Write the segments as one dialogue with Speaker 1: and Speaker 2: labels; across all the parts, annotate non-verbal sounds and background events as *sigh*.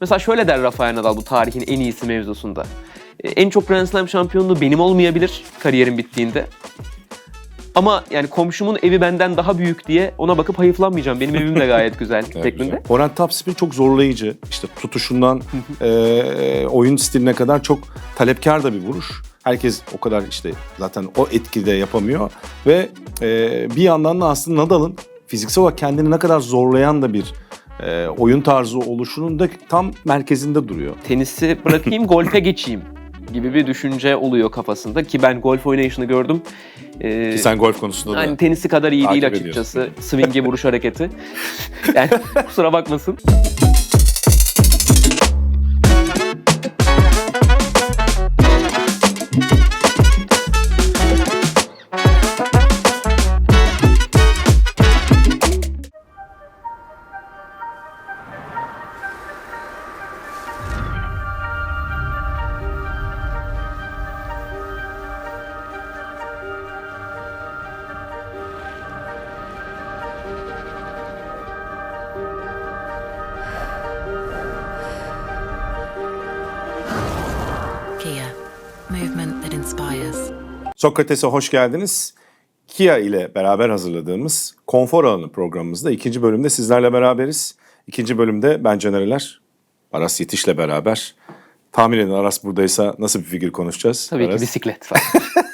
Speaker 1: Mesela şöyle der Rafael Nadal bu tarihin en iyisi mevzusunda. E, En çok Grand Slam şampiyonluğu benim olmayabilir kariyerim bittiğinde. Ama yani komşumun evi benden daha büyük diye ona bakıp hayıflanmayacağım. Benim evim de *laughs* gayet güzel şeklinde.
Speaker 2: Forehand topspin çok zorlayıcı. İşte tutuşundan e, oyun stiline kadar çok talepkar da bir vuruş. Herkes o kadar işte zaten o etkide yapamıyor. Ve e, bir yandan da aslında Nadal'ın fiziksel olarak kendini ne kadar zorlayan da bir e, oyun tarzı oluşunun da tam merkezinde duruyor.
Speaker 1: Tenisi bırakayım *laughs* golfe geçeyim gibi bir düşünce oluyor kafasında ki ben golf oynayışını gördüm. Ee,
Speaker 2: Ki sen golf konusunda da
Speaker 1: yani tenisi kadar iyi değil açıkçası. Swing'e vuruş hareketi. *laughs* yani kusura bakmasın.
Speaker 3: Movement that inspires.
Speaker 2: Sokrates'e hoş geldiniz. Kia ile beraber hazırladığımız Konfor Alanı programımızda ikinci bölümde sizlerle beraberiz. İkinci bölümde ben Canereler, Aras Yetiş'le beraber. Tahmin edin Aras buradaysa nasıl bir figür konuşacağız?
Speaker 1: Tabii
Speaker 2: Aras?
Speaker 1: ki bisiklet falan. *laughs*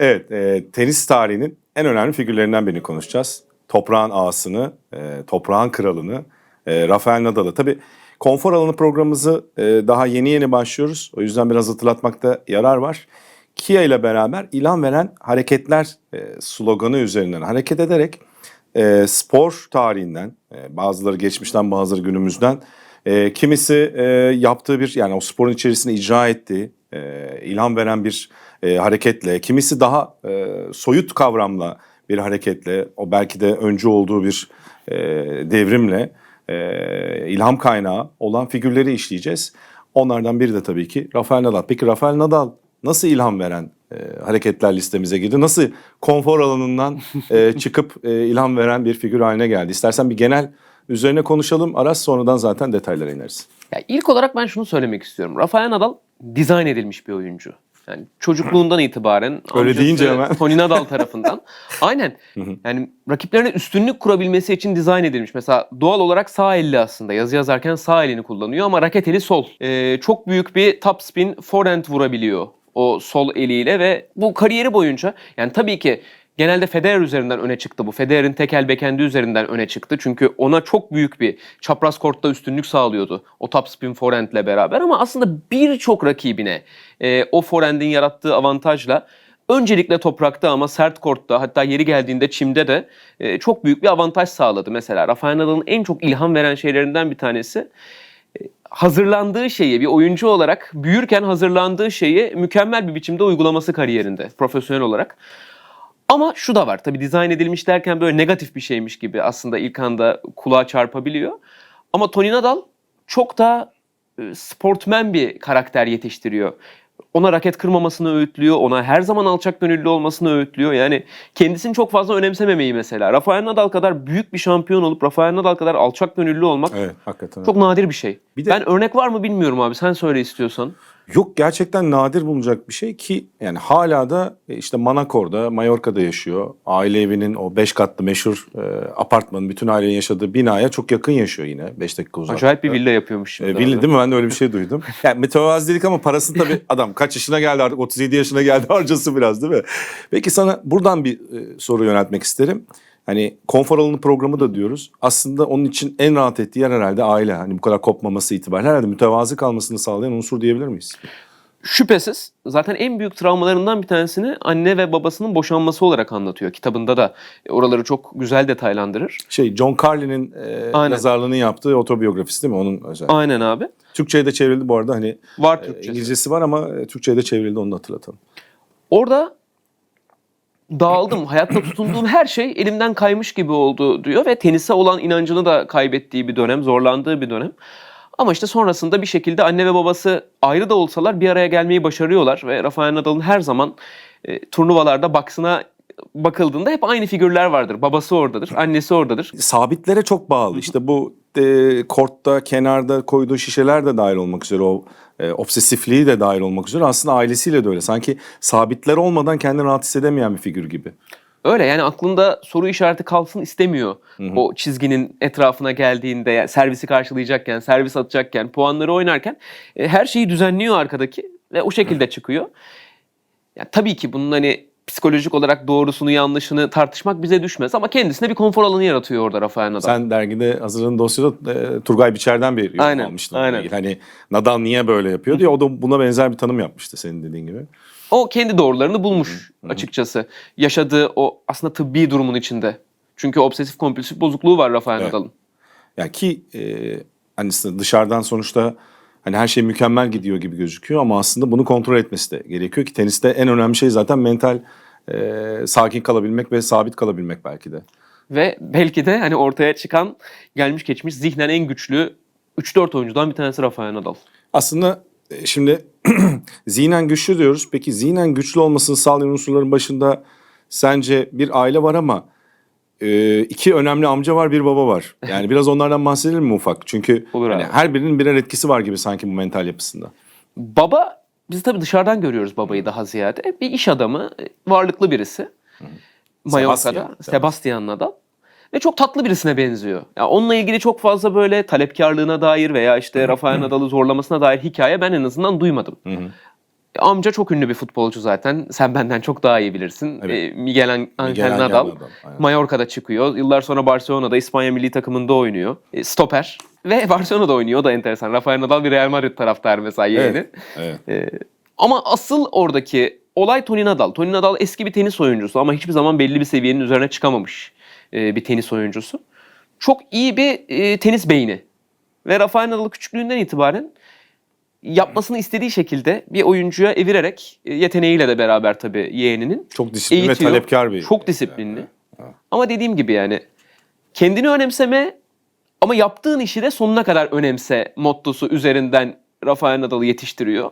Speaker 2: Evet, e, tenis tarihinin en önemli figürlerinden birini konuşacağız. Toprağın ağasını, e, toprağın kralını, e, Rafael Nadal'ı. Tabii konfor alanı programımızı e, daha yeni yeni başlıyoruz. O yüzden biraz hatırlatmakta yarar var. Kia ile beraber ilham veren hareketler e, sloganı üzerinden hareket ederek e, spor tarihinden, bazıları geçmişten bazıları günümüzden, kimisi yaptığı bir yani o sporun içerisinde icra ettiği, e, ilham veren bir hareketle, kimisi daha soyut kavramla bir hareketle, o belki de öncü olduğu bir devrimle e, ilham kaynağı olan figürleri işleyeceğiz. Onlardan biri de tabii ki Rafael Nadal. Peki Rafael Nadal nasıl ilham veren e, hareketler listemize girdi? Nasıl konfor alanından e, *laughs* çıkıp e, ilham veren bir figür haline geldi? İstersen bir genel üzerine konuşalım. Aras sonradan zaten detaylara ineriz.
Speaker 1: Ya ilk olarak ben şunu söylemek istiyorum. Rafael Nadal dizayn edilmiş bir oyuncu. Yani çocukluğundan itibaren
Speaker 2: Öyle deyince hemen.
Speaker 1: Tony Nadal tarafından. *laughs* Aynen. Yani rakiplerine üstünlük kurabilmesi için dizayn edilmiş. Mesela doğal olarak sağ elli aslında. Yazı yazarken sağ elini kullanıyor ama raket eli sol. Ee, çok büyük bir top spin forehand vurabiliyor o sol eliyle ve bu kariyeri boyunca yani tabii ki genelde Federer üzerinden öne çıktı bu. Federer'in tekel bekendi üzerinden öne çıktı. Çünkü ona çok büyük bir çapraz kortta üstünlük sağlıyordu. O top spin forehand'le beraber ama aslında birçok rakibine e, o forehand'in yarattığı avantajla öncelikle toprakta ama sert kortta hatta yeri geldiğinde çimde de e, çok büyük bir avantaj sağladı. Mesela Rafael Nadal'ın en çok ilham veren şeylerinden bir tanesi hazırlandığı şeyi bir oyuncu olarak büyürken hazırlandığı şeyi mükemmel bir biçimde uygulaması kariyerinde profesyonel olarak. Ama şu da var tabii dizayn edilmiş derken böyle negatif bir şeymiş gibi aslında ilk anda kulağa çarpabiliyor. Ama Tony Nadal çok da e, sportmen bir karakter yetiştiriyor. Ona raket kırmamasını öğütlüyor, ona her zaman alçak gönüllü olmasını öğütlüyor. Yani kendisini çok fazla önemsememeyi mesela. Rafael Nadal kadar büyük bir şampiyon olup Rafael Nadal kadar alçak gönüllü olmak
Speaker 2: Evet, hakikaten.
Speaker 1: çok nadir bir şey.
Speaker 2: Bir de-
Speaker 1: Ben örnek var mı bilmiyorum abi. Sen söyle istiyorsan.
Speaker 2: Yok gerçekten nadir bulunacak bir şey ki yani hala da e, işte Manakor'da, Mallorca'da yaşıyor. Aile evinin o beş katlı meşhur e, apartmanın bütün ailenin yaşadığı binaya çok yakın yaşıyor yine 5 dakika uzaklıkta.
Speaker 1: Acayip bir villa yapıyormuş şimdi.
Speaker 2: E, villa değil mi? Ben de öyle bir şey duydum. *laughs* Yani mütevazı dedik ama parası tabii *laughs* adam kaç yaşına geldi artık 37 yaşına geldi harcası biraz değil mi? Peki sana buradan bir e, soru yöneltmek isterim. Hani konfor alanı programı da diyoruz. Aslında onun için en rahat ettiği yer herhalde aile. Hani bu kadar kopmaması itibariyle herhalde mütevazı kalmasını sağlayan unsur diyebilir miyiz?
Speaker 1: Şüphesiz zaten en büyük travmalarından bir tanesini anne ve babasının boşanması olarak anlatıyor. Kitabında da oraları çok güzel detaylandırır.
Speaker 2: Şey John Carlin'in e,
Speaker 1: Aynen.
Speaker 2: yazarlığını yaptığı otobiyografisi değil mi? Onun özel.
Speaker 1: Aynen abi.
Speaker 2: Türkçe'ye de çevrildi bu arada hani
Speaker 1: Var
Speaker 2: e,
Speaker 1: Türkçesi.
Speaker 2: İngilizcesi var ama e, Türkçe'ye de çevrildi onu da hatırlatalım.
Speaker 1: Orada dağıldım. Hayatta tutunduğum her şey elimden kaymış gibi oldu diyor ve tenise olan inancını da kaybettiği bir dönem, zorlandığı bir dönem. Ama işte sonrasında bir şekilde anne ve babası ayrı da olsalar bir araya gelmeyi başarıyorlar ve Rafael Nadal'ın her zaman e, turnuvalarda baksına bakıldığında hep aynı figürler vardır. Babası oradadır, annesi oradadır.
Speaker 2: Sabitlere çok bağlı. İşte bu e, kortta, kenarda koyduğu şişeler de dahil olmak üzere o e, obsesifliği de dahil olmak üzere aslında ailesiyle de öyle. Sanki sabitler olmadan kendini rahat hissedemeyen bir figür gibi.
Speaker 1: Öyle yani aklında soru işareti kalsın istemiyor. O çizginin etrafına geldiğinde yani servisi karşılayacakken, servis atacakken, puanları oynarken e, her şeyi düzenliyor arkadaki ve o şekilde çıkıyor. Ya tabii ki bunun hani psikolojik olarak doğrusunu yanlışını tartışmak bize düşmez ama kendisine bir konfor alanı yaratıyor orada Rafael Nadal.
Speaker 2: Sen dergide hazırladığın dosyada e, Turgay Biçer'den bir yorum
Speaker 1: Aynen,
Speaker 2: almıştın.
Speaker 1: aynen.
Speaker 2: Hani Nadal niye böyle yapıyor diye o da buna benzer bir tanım yapmıştı senin dediğin gibi.
Speaker 1: O kendi doğrularını bulmuş açıkçası. Yaşadığı o aslında tıbbi durumun içinde. Çünkü obsesif kompulsif bozukluğu var Rafael
Speaker 2: Evet.
Speaker 1: Nadal'ın.
Speaker 2: Yani ki e, hani dışarıdan sonuçta hani her şey mükemmel gidiyor gibi gözüküyor ama aslında bunu kontrol etmesi de gerekiyor ki teniste en önemli şey zaten mental e, sakin kalabilmek ve sabit kalabilmek belki de.
Speaker 1: Ve belki de hani ortaya çıkan gelmiş geçmiş zihnen en güçlü 3-4 oyuncudan bir tanesi Rafael Nadal.
Speaker 2: Aslında e, şimdi *clears throat* zihnen güçlü diyoruz. Peki zihnen güçlü olmasını sağlayan unsurların başında sence bir aile var ama e, iki önemli amca var, bir baba var. Yani biraz onlardan bahsedelim mi ufak? Çünkü *laughs*
Speaker 1: Olur
Speaker 2: hani
Speaker 1: abi.
Speaker 2: her birinin birer etkisi var gibi sanki bu mental yapısında.
Speaker 1: Baba, biz tabii dışarıdan görüyoruz babayı daha ziyade. Bir iş adamı, varlıklı birisi. Mallorca'da,
Speaker 2: Sebastian.
Speaker 1: Sebastian Nadal. Ve çok tatlı birisine benziyor. Ya onunla ilgili çok fazla böyle talepkarlığına dair veya işte Rafael Nadal'ı zorlamasına dair hikaye ben en azından duymadım. E, Amca çok ünlü bir futbolcu zaten. Sen benden çok daha iyi bilirsin.
Speaker 2: Evet.
Speaker 1: E, Miguel An- Angel
Speaker 2: Miguel
Speaker 1: Nadal.
Speaker 2: Nadal, aynen.
Speaker 1: Mallorca'da çıkıyor. Yıllar sonra Barcelona'da İspanya milli takımında oynuyor. E, stoper. *laughs* Ve Barcelona'da oynuyor. O da enteresan. Rafael Nadal bir Real Madrid taraftarı mesela yeğeni.
Speaker 2: Evet. Evet.
Speaker 1: Ee, ama asıl oradaki olay Tony Nadal. Tony Nadal eski bir tenis oyuncusu ama hiçbir zaman belli bir seviyenin üzerine çıkamamış e, bir tenis oyuncusu. Çok iyi bir e, tenis beyni. Ve Rafael Nadal küçüklüğünden itibaren yapmasını istediği şekilde bir oyuncuya evirerek e, yeteneğiyle de beraber tabii yeğeninin
Speaker 2: Çok disiplinli ve
Speaker 1: eğitiyor.
Speaker 2: talepkar bir.
Speaker 1: Çok disiplinli. Ama dediğim gibi yani kendini önemseme ama yaptığın işi de sonuna kadar önemse mottosu üzerinden Rafael Nadal'ı yetiştiriyor.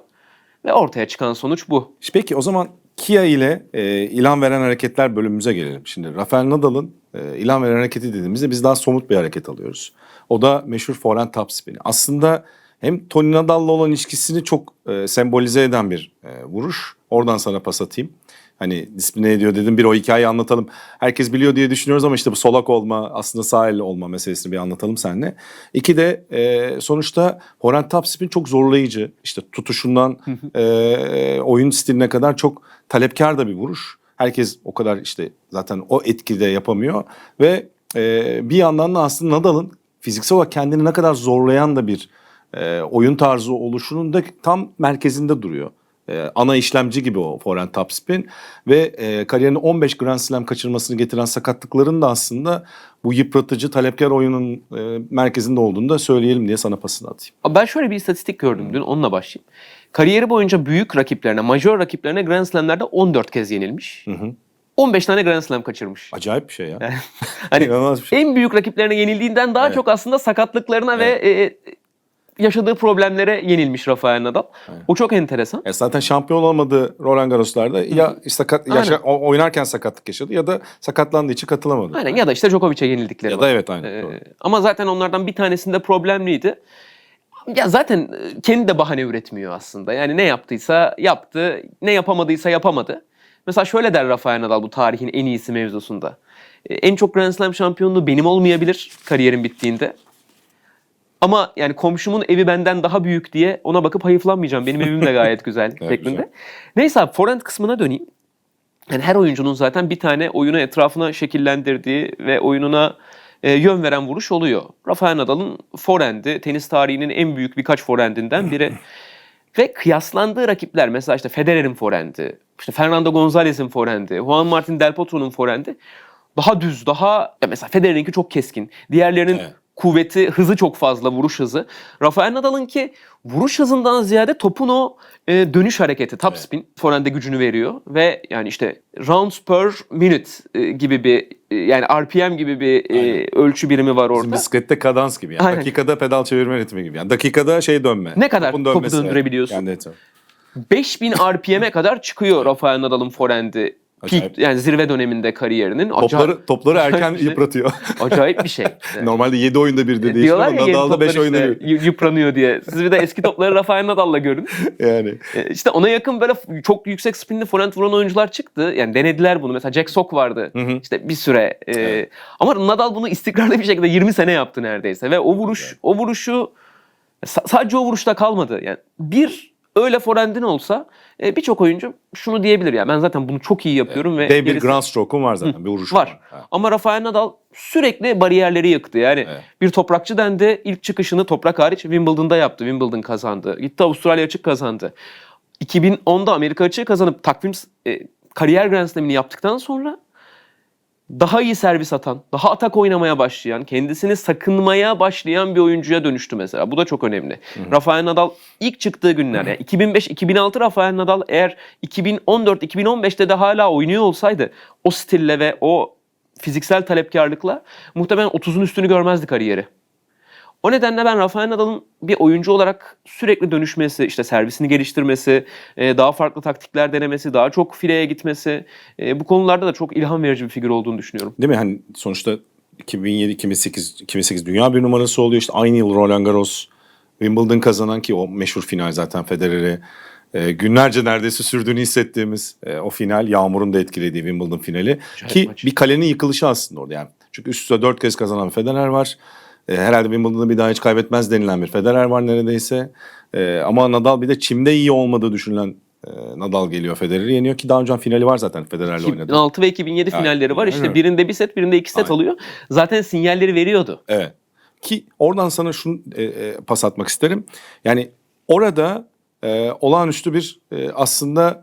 Speaker 1: Ve ortaya çıkan sonuç bu.
Speaker 2: Peki o zaman Kia ile e, ilan veren hareketler bölümümüze gelelim. Şimdi Rafael Nadal'ın e, ilan veren hareketi dediğimizde biz daha somut bir hareket alıyoruz. O da meşhur forehand topspin'i. Aslında hem Tony Nadal'la olan ilişkisini çok e, sembolize eden bir e, vuruş. Oradan sana pas atayım. Hani disipline ediyor dedim bir o hikayeyi anlatalım. Herkes biliyor diye düşünüyoruz ama işte bu solak olma aslında elle olma meselesini bir anlatalım seninle. İki de e, sonuçta forehand topspin çok zorlayıcı. İşte tutuşundan e, oyun stiline kadar çok talepkar da bir vuruş. Herkes o kadar işte zaten o etkide yapamıyor ve e, bir yandan da aslında Nadal'ın fiziksel olarak kendini ne kadar zorlayan da bir e, oyun tarzı oluşunun da tam merkezinde duruyor. E, ana işlemci gibi o forehand topspin ve e, kariyerinin 15 Grand Slam kaçırmasını getiren sakatlıkların da aslında bu yıpratıcı talepkar oyunun e, merkezinde olduğunu da söyleyelim diye sana pasını atayım.
Speaker 1: Ben şöyle bir istatistik gördüm dün onunla başlayayım. Kariyeri boyunca büyük rakiplerine, major rakiplerine Grand Slam'lerde 14 kez yenilmiş. 15 tane Grand Slam kaçırmış.
Speaker 2: Acayip bir şey ya. *laughs*
Speaker 1: Hani
Speaker 2: bir şey.
Speaker 1: en büyük rakiplerine yenildiğinden daha
Speaker 2: Evet.
Speaker 1: çok aslında sakatlıklarına ve e, yaşadığı problemlere yenilmiş Rafael Nadal. O çok enteresan.
Speaker 2: E zaten şampiyon olamadığı Roland Garros'larda ya sakat yaşa,
Speaker 1: Aynen.
Speaker 2: o- oynarken sakatlık yaşadı ya da sakatlandığı için katılamadı.
Speaker 1: Aynen ya da işte Djokovic'e yenildikleri
Speaker 2: Ya
Speaker 1: var.
Speaker 2: da evet aynen.
Speaker 1: Ee,
Speaker 2: doğru.
Speaker 1: ama zaten onlardan bir tanesinde problemliydi. Ya zaten e, kendi de bahane üretmiyor aslında. Yani ne yaptıysa yaptı, ne yapamadıysa yapamadı. Mesela şöyle der Rafael Nadal bu tarihin en iyisi mevzusunda. E, En çok Grand Slam şampiyonluğu benim olmayabilir kariyerim bittiğinde. Ama yani komşumun evi benden daha büyük diye ona bakıp hayıflanmayacağım. Benim evim de *laughs* gayet güzel
Speaker 2: Evet,
Speaker 1: şeklinde.
Speaker 2: güzel.
Speaker 1: Neyse abi forehand kısmına döneyim. Yani her oyuncunun zaten bir tane oyunu etrafına şekillendirdiği ve oyununa e, yön veren vuruş oluyor. Rafael Nadal'ın forehand'i tenis tarihinin en büyük birkaç forehand'inden biri. *laughs* ve kıyaslandığı rakipler mesela işte Federer'in forehand'i, işte Fernando Gonzalez'in forehand'i, Juan Martin Del Potro'nun forehand'i daha düz, daha ya mesela Federer'inki çok keskin. Diğerlerinin
Speaker 2: Evet.
Speaker 1: Kuvveti, hızı çok fazla, vuruş hızı. Rafael Nadal'ınki vuruş hızından ziyade topun o e, dönüş hareketi, top spin forehand'e gücünü veriyor ve yani işte rounds per minute e, gibi bir e, yani RPM gibi bir e, ölçü birimi var
Speaker 2: Bizim
Speaker 1: orada.
Speaker 2: bisiklette kadans gibi yani.
Speaker 1: Aynen.
Speaker 2: Dakikada pedal çevirme ritmi gibi. Yani dakikada şey dönme.
Speaker 1: Ne kadar topu döndürebiliyorsun?
Speaker 2: Etrafı.
Speaker 1: 5000 RPM'e kadar çıkıyor Rafael Nadal'ın forehand'i. Peak, yani zirve döneminde kariyerinin
Speaker 2: Topları, topları erken
Speaker 1: şey.
Speaker 2: yıpratıyor. *laughs*
Speaker 1: acayip bir şey. *laughs*
Speaker 2: Normalde 7 oyunda bir de değişiyor
Speaker 1: Diyorlar ya
Speaker 2: Nadal'da 5
Speaker 1: toplar
Speaker 2: oyunda
Speaker 1: işte
Speaker 2: bir.
Speaker 1: yıpranıyor diye. Siz bir de eski topları Rafael Nadal'la görün. *laughs*
Speaker 2: Yani.
Speaker 1: E, İşte ona yakın böyle çok yüksek spinli forehand vuran oyuncular çıktı. Yani denediler bunu. Mesela Jack Sock vardı.
Speaker 2: Hı hı.
Speaker 1: İşte bir süre. E,
Speaker 2: Evet.
Speaker 1: Ama Nadal bunu istikrarlı bir şekilde 20 sene yaptı neredeyse. Ve o vuruş,
Speaker 2: Evet.
Speaker 1: o vuruşu sa- sadece o vuruşta kalmadı. Yani bir öyle forehand'in olsa e, birçok oyuncu şunu diyebilir ya ben zaten bunu çok iyi yapıyorum ve
Speaker 2: Dev bir
Speaker 1: gerisi-
Speaker 2: grand stroke'un var zaten. Bir vuruş
Speaker 1: var.
Speaker 2: Ha.
Speaker 1: Ama Rafael Nadal sürekli bariyerleri yıktı. Yani
Speaker 2: Evet.
Speaker 1: bir toprakçı dendi. ilk çıkışını toprak hariç Wimbledon'da yaptı. Wimbledon kazandı. Gitti Avustralya açık kazandı. 2010'da Amerika açığı kazanıp takvim e, kariyer Grand Slam'ini yaptıktan sonra daha iyi servis atan, daha atak oynamaya başlayan, kendisini sakınmaya başlayan bir oyuncuya dönüştü mesela. Bu da çok önemli. Rafael Nadal ilk çıktığı günler, yani 2005-2006 Rafael Nadal eğer 2014-2015'te de hala oynuyor olsaydı o stille ve o fiziksel talepkarlıkla muhtemelen 30'un üstünü görmezdi kariyeri. O nedenle ben Rafael Nadal'ın bir oyuncu olarak sürekli dönüşmesi, işte servisini geliştirmesi, e, daha farklı taktikler denemesi, daha çok fileye gitmesi e, bu konularda da çok ilham verici bir figür olduğunu düşünüyorum.
Speaker 2: Değil mi? Hani sonuçta 2007, 2008, 2008 dünya bir numarası oluyor. İşte aynı yıl Roland Garros, Wimbledon kazanan ki o meşhur final zaten Federer'i e, günlerce neredeyse sürdüğünü hissettiğimiz e, o final Yağmur'un da etkilediği Wimbledon finali
Speaker 1: Acayip
Speaker 2: ki
Speaker 1: maç.
Speaker 2: bir kalenin yıkılışı aslında orada yani. Çünkü üst üste dört kez kazanan Federer var. E, herhalde Wimbledon'da bir daha hiç kaybetmez denilen bir Federer var neredeyse. E, ama Nadal bir de çimde iyi olmadığı düşünülen e, Nadal geliyor Federer'i yeniyor ki daha önce finali var zaten Federer'le oynadı.
Speaker 1: 2006 ve 2007
Speaker 2: Evet,
Speaker 1: finalleri var. İşte
Speaker 2: aynen.
Speaker 1: birinde bir set, birinde iki set
Speaker 2: Aynen.
Speaker 1: alıyor. Zaten sinyalleri veriyordu.
Speaker 2: Evet. Ki oradan sana şunu e, e, pas atmak isterim. Yani orada e, olağanüstü bir e, aslında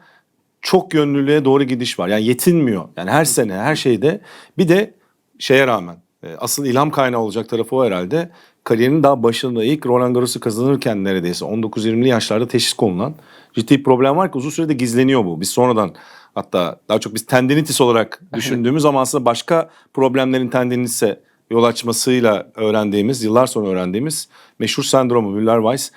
Speaker 2: çok yönlülüğe doğru gidiş var. Yani yetinmiyor. Yani her sene her şeyde bir de şeye rağmen asıl ilham kaynağı olacak tarafı o herhalde. Kariyerinin daha başında ilk Roland Garros'u kazanırken neredeyse 19-20'li yaşlarda teşhis konulan ciddi bir problem var ki uzun sürede gizleniyor bu. Biz sonradan hatta daha çok biz tendinitis olarak *laughs* düşündüğümüz ama aslında başka problemlerin tendinitise yol açmasıyla öğrendiğimiz, yıllar sonra öğrendiğimiz meşhur sendromu Müller-Weiss.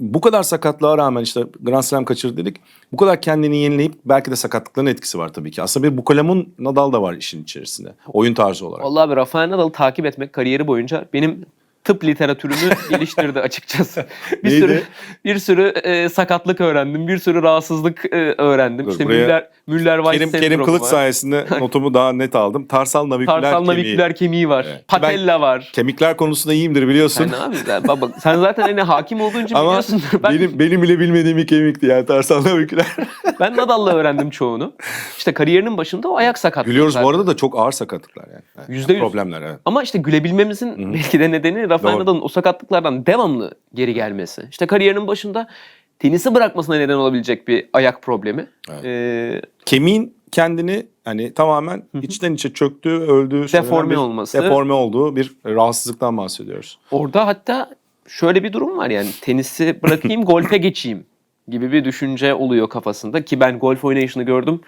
Speaker 2: Bu kadar sakatlığa rağmen işte Grand Slam kaçırdı dedik. Bu kadar kendini yenileyip belki de sakatlıkların etkisi var tabii ki. Aslında bir bukalemun Nadal da var işin içerisinde. Oyun tarzı olarak.
Speaker 1: Vallahi abi Rafael Nadal'ı takip etmek kariyeri boyunca benim tıp literatürümü *laughs* geliştirdi açıkçası. Bir
Speaker 2: Neydi?
Speaker 1: sürü bir sürü e, sakatlık öğrendim, bir sürü rahatsızlık e, öğrendim.
Speaker 2: Dur,
Speaker 1: işte
Speaker 2: buraya
Speaker 1: Müller Müller
Speaker 2: Kerim, Kerim Kılıç
Speaker 1: var.
Speaker 2: sayesinde *laughs* notumu daha net aldım. Tarsal naviküler
Speaker 1: Tarsal
Speaker 2: kemiği.
Speaker 1: naviküler kemiği var.
Speaker 2: Evet.
Speaker 1: Patella var.
Speaker 2: Kemikler konusunda iyiyimdir biliyorsun.
Speaker 1: Sen abi sen, baba, sen zaten hani hakim olduğun için
Speaker 2: Ama
Speaker 1: biliyorsundur. Ben,
Speaker 2: benim, benim bile bilmediğim bir kemikti yani tarsal naviküler. *laughs*
Speaker 1: ben Nadal'la öğrendim çoğunu. İşte kariyerinin başında o ayak sakatlığı.
Speaker 2: Gülüyoruz bu arada da çok ağır sakatlıklar yani.
Speaker 1: Yüzde yüz.
Speaker 2: Problemler evet.
Speaker 1: Ama işte gülebilmemizin belki de nedeni Rafael. Nadal'ın o sakatlıklardan devamlı geri gelmesi. İşte kariyerinin başında tenisi bırakmasına neden olabilecek bir ayak problemi.
Speaker 2: Evet.
Speaker 1: Ee,
Speaker 2: Kemiğin kendini hani tamamen içten içe çöktüğü, öldüğü,
Speaker 1: Deforme olması.
Speaker 2: deforme olduğu bir rahatsızlıktan bahsediyoruz.
Speaker 1: orada hatta şöyle bir durum var yani tenisi bırakayım *laughs* golfe geçeyim gibi bir düşünce oluyor kafasında ki ben golf oynayışını gördüm.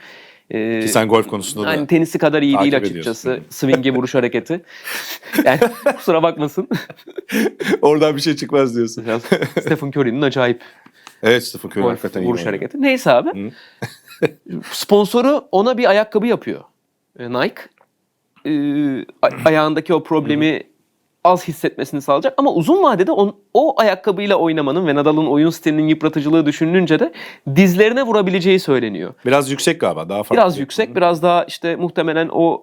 Speaker 1: Ee,
Speaker 2: Ki sen golf konusunda da
Speaker 1: yani tenisi kadar iyi değil
Speaker 2: takip
Speaker 1: açıkçası.
Speaker 2: ediyorsun.
Speaker 1: Swing'e vuruş hareketi. *laughs* Yani kusura bakmasın. *laughs*
Speaker 2: oradan bir şey çıkmaz diyorsun.
Speaker 1: Biraz Stephen Curry'nin acayip
Speaker 2: Evet Stephen Curry
Speaker 1: golf
Speaker 2: hakikaten iyi
Speaker 1: vuruş
Speaker 2: oynuyor.
Speaker 1: hareketi. Neyse abi. *laughs* Sponsoru ona bir ayakkabı yapıyor. E, Nike. Ee, a- ayağındaki o problemi az hissetmesini sağlayacak ama uzun vadede on, o ayakkabıyla oynamanın ve Nadal'ın oyun stilinin yıpratıcılığı düşünülünce de dizlerine vurabileceği söyleniyor.
Speaker 2: Biraz yüksek galiba daha farklı.
Speaker 1: Biraz yüksek, biraz daha işte muhtemelen o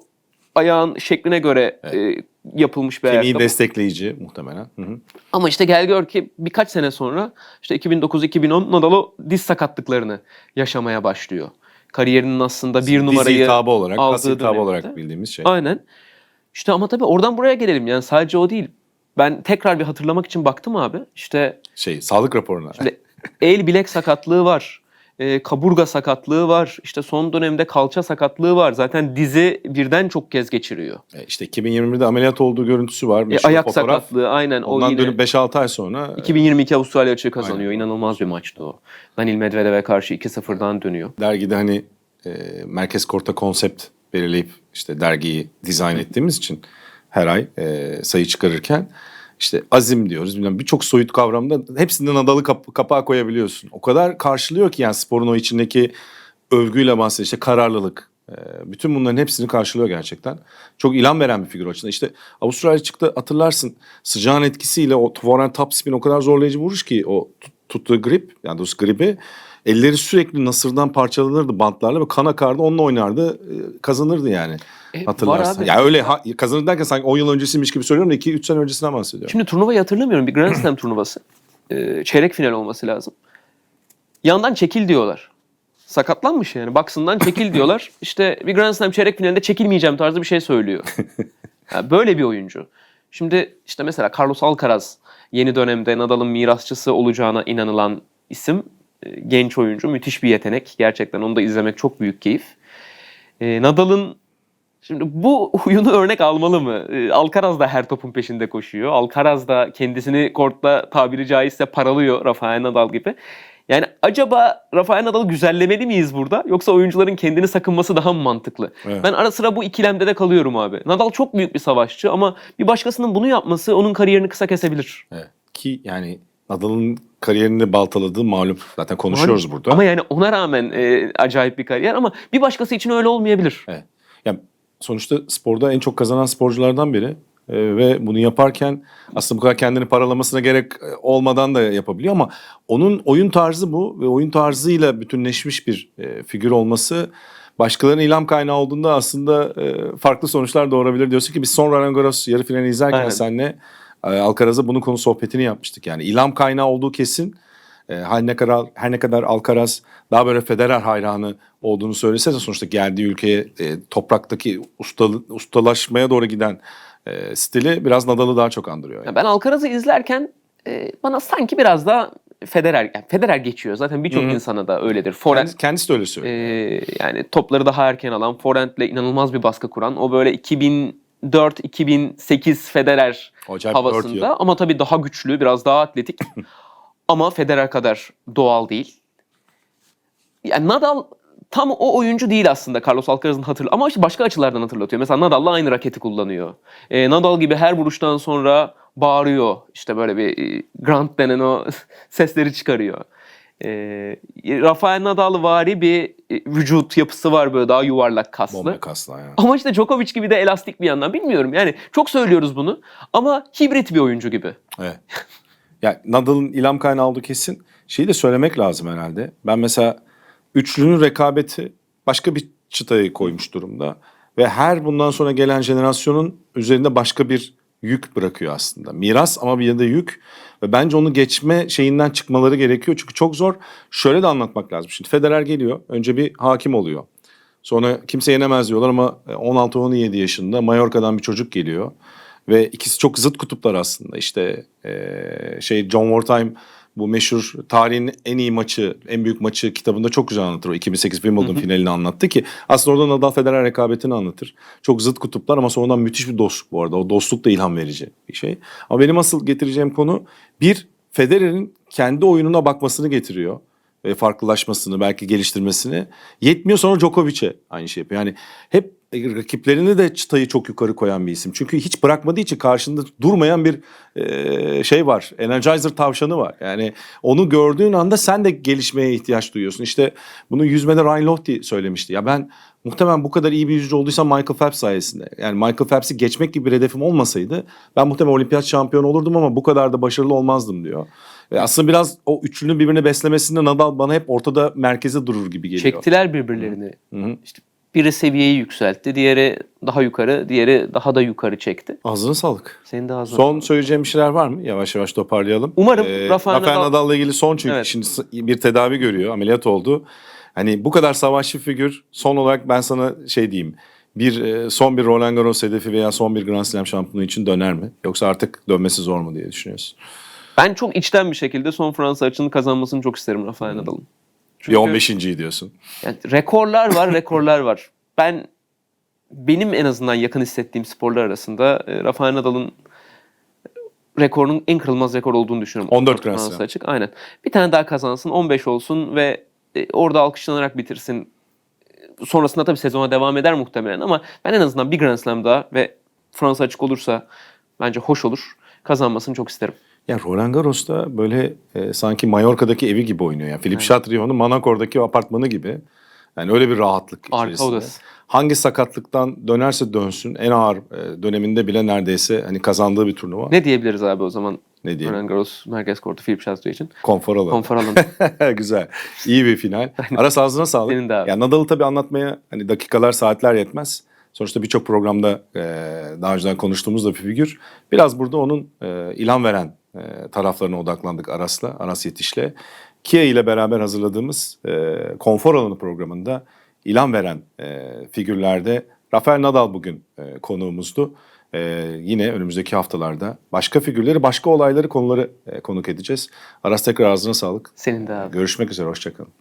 Speaker 1: ayağın şekline göre e, yapılmış bir
Speaker 2: Kemiği
Speaker 1: ayakkabı.
Speaker 2: destekleyici muhtemelen. Hı hı.
Speaker 1: Ama işte gel gör ki birkaç sene sonra işte 2009-2010 Nadal o diz sakatlıklarını yaşamaya başlıyor. Kariyerinin aslında bir
Speaker 2: Diz
Speaker 1: numarayı
Speaker 2: olarak,
Speaker 1: aldığı
Speaker 2: olarak bildiğimiz şey.
Speaker 1: Aynen. İşte ama tabii oradan buraya gelelim. Yani sadece o değil. Ben tekrar bir hatırlamak için baktım abi. İşte
Speaker 2: Şey, sağlık raporuna.
Speaker 1: işte el bilek sakatlığı var. e, kaburga sakatlığı var. İşte son dönemde kalça sakatlığı var. Zaten dizi birden çok kez geçiriyor.
Speaker 2: E, İşte 2021'de ameliyat olduğu görüntüsü var.
Speaker 1: E,
Speaker 2: Meşhur
Speaker 1: ayak
Speaker 2: fotoğraf.
Speaker 1: sakatlığı aynen. O
Speaker 2: Ondan
Speaker 1: yine
Speaker 2: dönüp 5-6 ay sonra
Speaker 1: 2022 Avustralya açığı kazanıyor.
Speaker 2: Aynen.
Speaker 1: İnanılmaz bir maçtı o. Danil Medvedev'e karşı 2-0'dan dönüyor.
Speaker 2: dergide hani e, merkez korta konsept belirleyip işte dergiyi dizayn ettiğimiz için her ay e, sayı çıkarırken işte azim diyoruz. Bilmem birçok soyut kavramda hepsinden adalı kap- kapağa koyabiliyorsun. O kadar karşılıyor ki yani sporun o içindeki övgüyle bahsediyor. İşte kararlılık, Ee, bütün bunların hepsini karşılıyor gerçekten. Çok ilham veren bir figür o açıdan. İşte Avustralya çıktı hatırlarsın sıcağın etkisiyle o forehand top spin o kadar zorlayıcı vuruş ki o tut- tuttuğu grip yani doğrusu gribi elleri sürekli nasırdan parçalanırdı bantlarla ve kan akardı onunla oynardı e, kazanırdı yani.
Speaker 1: E,
Speaker 2: Hatırlarsın. Ya öyle ha, kazanır derken sanki 10 yıl öncesiymiş gibi söylüyorum da 2-3 sene öncesinden bahsediyorum.
Speaker 1: Şimdi turnuvayı hatırlamıyorum. Bir Grand Slam turnuvası. Ee, çeyrek final olması lazım. Yandan çekil diyorlar. Sakatlanmış yani. Baksından çekil *laughs* diyorlar. İşte bir Grand Slam çeyrek finalinde çekilmeyeceğim tarzı bir şey söylüyor. *laughs* Ya böyle bir oyuncu. Şimdi işte mesela Carlos Alcaraz yeni dönemde Nadal'ın mirasçısı olacağına inanılan isim. Genç oyuncu. Müthiş bir yetenek. Gerçekten onu da izlemek çok büyük keyif. Ee, Nadal'ın Şimdi bu *laughs* huyunu örnek almalı mı? Ee, Alcaraz da her topun peşinde koşuyor. Alcaraz da kendisini kortta tabiri caizse paralıyor Rafael Nadal gibi. Yani acaba Rafael Nadal'ı güzellemeli miyiz burada? Yoksa oyuncuların kendini sakınması daha mı mantıklı?
Speaker 2: Evet.
Speaker 1: Ben ara sıra bu ikilemde de kalıyorum abi. Nadal çok büyük bir savaşçı ama bir başkasının bunu yapması onun kariyerini kısa kesebilir.
Speaker 2: Evet. Ki yani Nadal'ın kariyerini baltaladığı malum. Zaten konuşuyoruz burada.
Speaker 1: Ama yani ona rağmen e, acayip bir kariyer ama bir başkası için öyle olmayabilir.
Speaker 2: Evet. Yani sonuçta sporda en çok kazanan sporculardan biri Ee, ve bunu yaparken aslında bu kadar kendini paralamasına gerek e, olmadan da yapabiliyor ama onun oyun tarzı bu ve oyun tarzıyla bütünleşmiş bir e, figür olması başkalarının ilham kaynağı olduğunda aslında e, farklı sonuçlar doğurabilir. Diyorsun ki biz son Roland Garros yarı finali izlerken
Speaker 1: Aynen.
Speaker 2: senle e, Alcaraz'a bunun konu sohbetini yapmıştık. Yani ilham kaynağı olduğu kesin. E, her ne kadar her ne kadar Alcaraz daha böyle Federer hayranı olduğunu söylese de sonuçta geldiği ülkeye e, topraktaki ustalı, ustalaşmaya doğru giden e, stili biraz Nadal'ı daha çok andırıyor.
Speaker 1: Ya
Speaker 2: Yani.
Speaker 1: ben Alcaraz'ı izlerken e, bana sanki biraz daha Federer yani Federer geçiyor. Zaten birçok insana da öyledir. Forehand
Speaker 2: Kendisi, kendisi de öyle söylüyor.
Speaker 1: e, yani topları daha erken alan, forehandle inanılmaz bir baskı kuran. O böyle 2004-2008 Federer
Speaker 2: Acayip
Speaker 1: havasında ama tabii daha güçlü, biraz daha atletik. *laughs* ama Federer kadar doğal değil. Yani Nadal tam o oyuncu değil aslında Carlos Alcaraz'ın hatırlı ama işte başka açılardan hatırlatıyor. Mesela Nadal'la aynı raketi kullanıyor. Ee, Nadal gibi her vuruştan sonra bağırıyor. İşte böyle bir e, Grant denen o *laughs* sesleri çıkarıyor. Ee, Rafael Nadal vari bir e, vücut yapısı var böyle daha yuvarlak kaslı.
Speaker 2: Bomba kasla yani.
Speaker 1: Ama işte Djokovic gibi de elastik bir yandan bilmiyorum. Yani çok söylüyoruz bunu ama hibrit bir oyuncu gibi.
Speaker 2: Evet. Ya Nadal'ın ilham kaynağı olduğu kesin. Şeyi de söylemek lazım herhalde. Ben mesela üçlünün rekabeti başka bir çıtayı koymuş durumda. Ve her bundan sonra gelen jenerasyonun üzerinde başka bir yük bırakıyor aslında. Miras ama bir yanda yük. Ve bence onu geçme şeyinden çıkmaları gerekiyor. Çünkü çok zor. Şöyle de anlatmak lazım. Şimdi Federer geliyor. Önce bir hakim oluyor. Sonra kimse yenemez diyorlar ama 16-17 yaşında Mallorca'dan bir çocuk geliyor. Ve ikisi çok zıt kutuplar aslında. İşte eee, şey John Wartime bu meşhur tarihin en iyi maçı, en büyük maçı kitabında çok güzel anlatır. O 2008 Wimbledon finalini anlattı ki aslında orada Nadal Federer rekabetini anlatır. Çok zıt kutuplar ama sonradan müthiş bir dostluk bu arada. O dostluk da ilham verici bir şey. Ama benim asıl getireceğim konu bir Federer'in kendi oyununa bakmasını getiriyor ve farklılaşmasını belki geliştirmesini yetmiyor sonra Djokovic'e aynı şey yapıyor. Yani hep rakiplerini de çıtayı çok yukarı koyan bir isim. Çünkü hiç bırakmadığı için karşında durmayan bir e, şey var. Energizer tavşanı var. Yani onu gördüğün anda sen de gelişmeye ihtiyaç duyuyorsun. İşte bunu yüzmede Ryan Lochte söylemişti. Ya ben muhtemelen bu kadar iyi bir yüzücü olduysam Michael Phelps sayesinde. Yani Michael Phelps'i geçmek gibi bir hedefim olmasaydı ben muhtemelen olimpiyat şampiyonu olurdum ama bu kadar da başarılı olmazdım diyor. Ve aslında biraz o üçlünün birbirini beslemesinde Nadal bana hep ortada merkeze durur gibi geliyor.
Speaker 1: Çektiler birbirlerini.
Speaker 2: Hı hı.
Speaker 1: İşte biri seviyeyi yükseltti, diğeri daha yukarı, diğeri daha da yukarı çekti.
Speaker 2: Ağzına sağlık.
Speaker 1: Senin de ağzına.
Speaker 2: Son söyleyeceğim bir şeyler var mı? Yavaş yavaş toparlayalım.
Speaker 1: Umarım
Speaker 2: Ee,
Speaker 1: Rafael
Speaker 2: Rafael
Speaker 1: Nadal-
Speaker 2: Nadal'la ilgili son çünkü
Speaker 1: Evet.
Speaker 2: şimdi bir tedavi görüyor, ameliyat oldu. Hani bu kadar savaşçı figür son olarak ben sana şey diyeyim. Bir e, son bir Roland Garros hedefi veya son bir Grand Slam şampiyonu için döner mi? Yoksa artık dönmesi zor mu diye düşünüyorsun?
Speaker 1: Ben çok içten bir şekilde son Fransa açını kazanmasını çok isterim Rafael Nadal'ın.
Speaker 2: Bir 15. diyorsun.
Speaker 1: Yani rekorlar var, rekorlar var. Ben benim en azından yakın hissettiğim sporlar arasında e, Rafael Nadal'ın rekorunun en kırılmaz rekor olduğunu düşünüyorum.
Speaker 2: 14 Grand Slam.
Speaker 1: açık. Aynen. Bir tane daha kazansın, 15 olsun ve e, orada alkışlanarak bitirsin. Sonrasında tabii sezona devam eder muhtemelen ama ben en azından bir Grand Slam daha ve Fransa açık olursa bence hoş olur. Kazanmasını çok isterim.
Speaker 2: Ya Roland Garros'ta böyle e, sanki Mallorca'daki evi gibi oynuyor. Yani Philippe Chatriot'un Manacor'daki o apartmanı gibi. Yani öyle bir rahatlık
Speaker 1: Arka
Speaker 2: içerisinde.
Speaker 1: odası.
Speaker 2: hangi sakatlıktan dönerse dönsün en ağır e, döneminde bile neredeyse hani kazandığı bir turnuva.
Speaker 1: Ne diyebiliriz abi o zaman?
Speaker 2: Ne diyelim?
Speaker 1: Roland Garros Merkez Kortu Philip Chatrier için.
Speaker 2: Konfor alanı.
Speaker 1: Konfor alanı. *laughs*
Speaker 2: Güzel. İyi bir final. *laughs* Aras ağzına sağlık.
Speaker 1: Senin de abi.
Speaker 2: Ya Nadal'ı tabii anlatmaya hani dakikalar, saatler yetmez. Sonuçta birçok programda e, daha önceden konuştuğumuz da bir figür. Biraz burada onun e, ilham veren taraflarına odaklandık Aras'la, Aras Yetiş'le. Kia ile beraber hazırladığımız e, konfor alanı programında ilham veren e, figürlerde Rafael Nadal bugün e, konuğumuzdu. E, yine önümüzdeki haftalarda başka figürleri, başka olayları, konuları e, konuk edeceğiz. Aras tekrar ağzına sağlık.
Speaker 1: Senin de abi.
Speaker 2: Görüşmek üzere, hoşçakalın.